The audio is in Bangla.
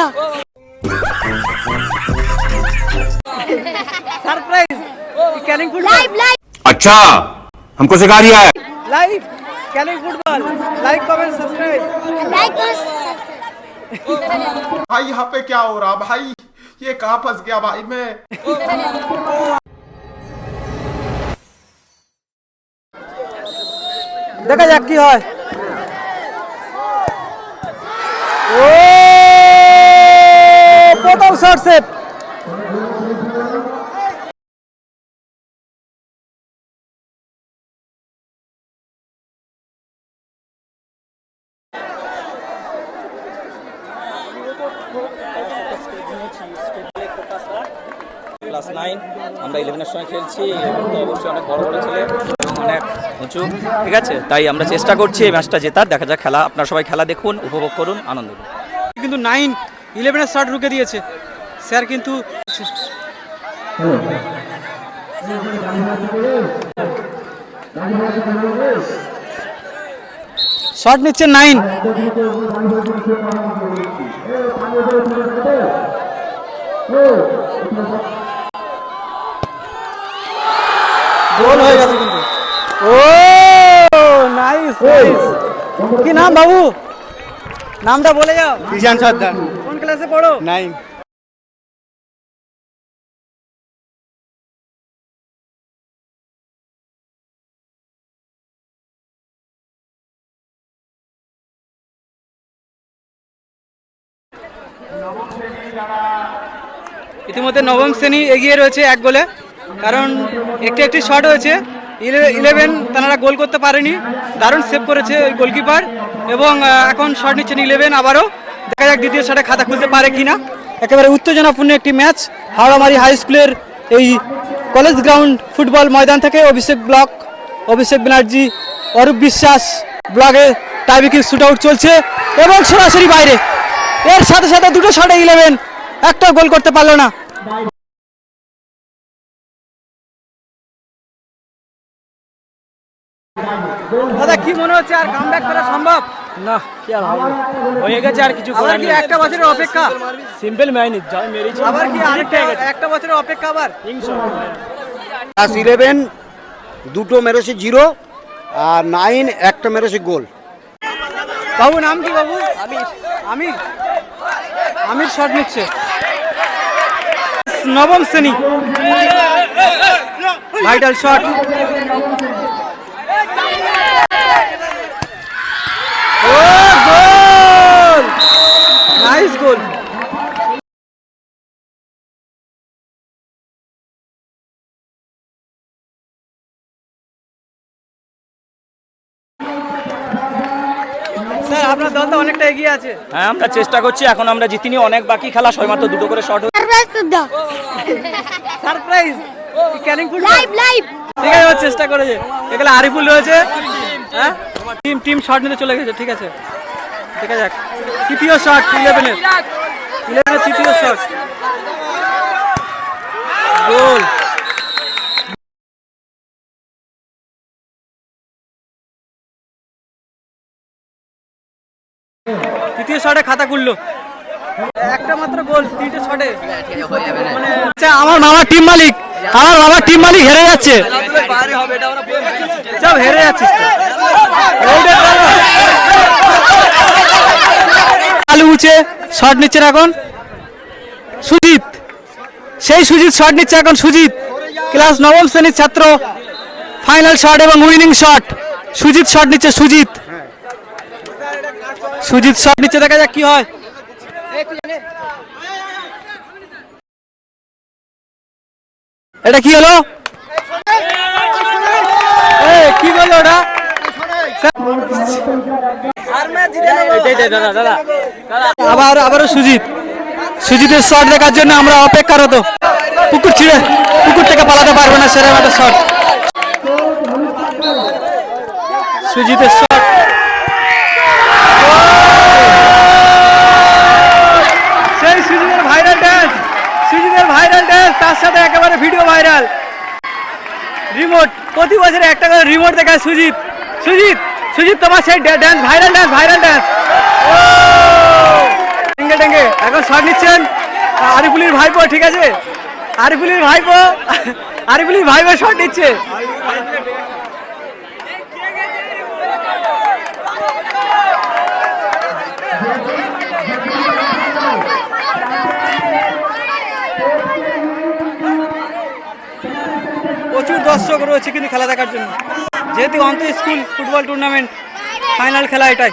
da. Surprise Canning football Live, live. अच्छा हमको सिखा रिया है live Canning football like comment subscribe Like us. भाई यहाँ पे क्या हो रहा भाई ये कहाँ फंस गया भाई मैं দেখা যাক কি হয় ও শট সেভ। ক্লাস নাইন আমরা ইলেভেনের সময় খেলছি তো অবশ্যই অনেক বড় বড় ছেলে এবং অনেক উঁচু। ঠিক আছে তাই আমরা চেষ্টা করছি এই ম্যাচটা জেতার। দেখা যাক খেলা আপনারা সবাই খেলা দেখুন উপভোগ করুন আনন্দ করুন। কিন্তু নাইন ইলেভেনের শট ঢুকে দিয়েছে। স্যার কিন্তু শট নিচ্ছে নাইন গোল হয়ে গেছে কিন্তু। ও নাইস কি নাম বাবু? নামটা বলে যাও। ঈশান সর্দার। ক্লাসে পড়ো? নাইন ইতিমধ্যে নবম শ্রেণি এগিয়ে রয়েছে এক গোলে কারণ একটি একটি শট হয়েছে। ইলেভেন তারা গোল করতে পারেনি। দারুণ সেভ করেছে গোলকিপার এবং এখন শট নিচ্ছেন ইলেভেন আবারও। দেখা যাক দ্বিতীয় শটে খাতা খুলতে পারে কিনা। একেবারে উত্তেজনাপূর্ণ একটি ম্যাচ হাওড়ামারি হাই স্কুলের এই কলেজ গ্রাউন্ড ফুটবল ময়দান থেকে অভিষেক ব্লক, অভিষেক ব্যানার্জি, অরূপ বিশ্বাস ব্লগে টাইবিকিং শুট আউট চলছে এবং সরাসরি বাইরে। এর সাথে সাথে দুটো শটে ইলেভেন একটা গোল করতে পারল না। দাদা, কি মনে হচ্ছে আর কামব্যাক করা সম্ভব? না কি আর হবে? হয়ে গেছে আর কিছু আবার কি একটা বছরের অপেক্ষা? সিম্পল ম্যান যা মেরেছি আবার কি আরেকটা একটা বছরের অপেক্ষা আবার? ক্লাস ইলেভেন দুটো মেরেছে জিরো আর নাইন একটা মেরেছে গোল। বাবু নাম কি বাবু? আমির। আমির? আমির শট নিচ্ছে। নবম শ্রেণি। ভাইটাল শট ও গোল নাইস গোল স্যার আপনার দল তো অনেকটা এগিয়ে আছে। হ্যাঁ আমরা চেষ্টা করছি এখন আমরা জিতিনি অনেক বাকি খেলা সবেমাত্র দুটো করে shot surprise Canning Live, live. ঠিক আছে চেষ্টা করেছে এখানে আরিফুল রয়েছে। হ্যাঁ? টিম টিম শট নিতে চলে গেছে ঠিক আছে। দেখা যাক। তৃতীয় শট ইলেভেনের ইলেভেনের তৃতীয় শট গোল। তৃতীয় শটে খাতা খুললো। একটা মাত্র গোল তিনটে শটে। আচ্ছা আমার মামা টিম মালিক। আমার মামা টিম মালিক হেরে যাচ্ছে। সব হেরে চলো। আলু। উঠে শট নিচ্ছেন এখন। সুজিত। সেই সুজিত শট নিচ্ছে এখন, সুজিত। ক্লাস নবম শ্রেণির ছাত্র। ফাইনাল শট এবং উইনিং শট সুজিত শট নিচ্ছে সুজিত। সুজিত শট নিচে দেখা যাক কি হয়। এটা কি হলো? কি বলল ওটা? আবার, আবারও সুজিত। সুজিতের শট দেখার জন্য আমরা অপেক্ষারত। পুকুর ছিঁড়ে, পুকুর থেকে পালাতে পারবে না সেরকম একটা শট সুজিতের শট সেই সুজিতের ভাইরাল ড্যান্স সুজিতের ভাইরাল ড্যান্স তার সাথে একেবারে ভিডিও ভাইরাল রিমোট প্রতি বছরে একটা করে রিমোট দেখায় সুজিত। সুজিত সুজিত, তোমার সেই dance viral dance viral dance ডেঙ্গে ডেঙ্গে এখন শট নিচ্ছেন আরিফুলির ভাইপো, ঠিক আছে? আরিফুলির ভাইপো আরিফুলির ভাইপো শট নিচ্ছে। প্রচুর দর্শক রয়েছে কিন্তু খেলা দেখার জন্য। যেহেতু অন্ত স্কুল ফুটবল টুর্নামেন্ট ফাইনাল খেলা এটাই।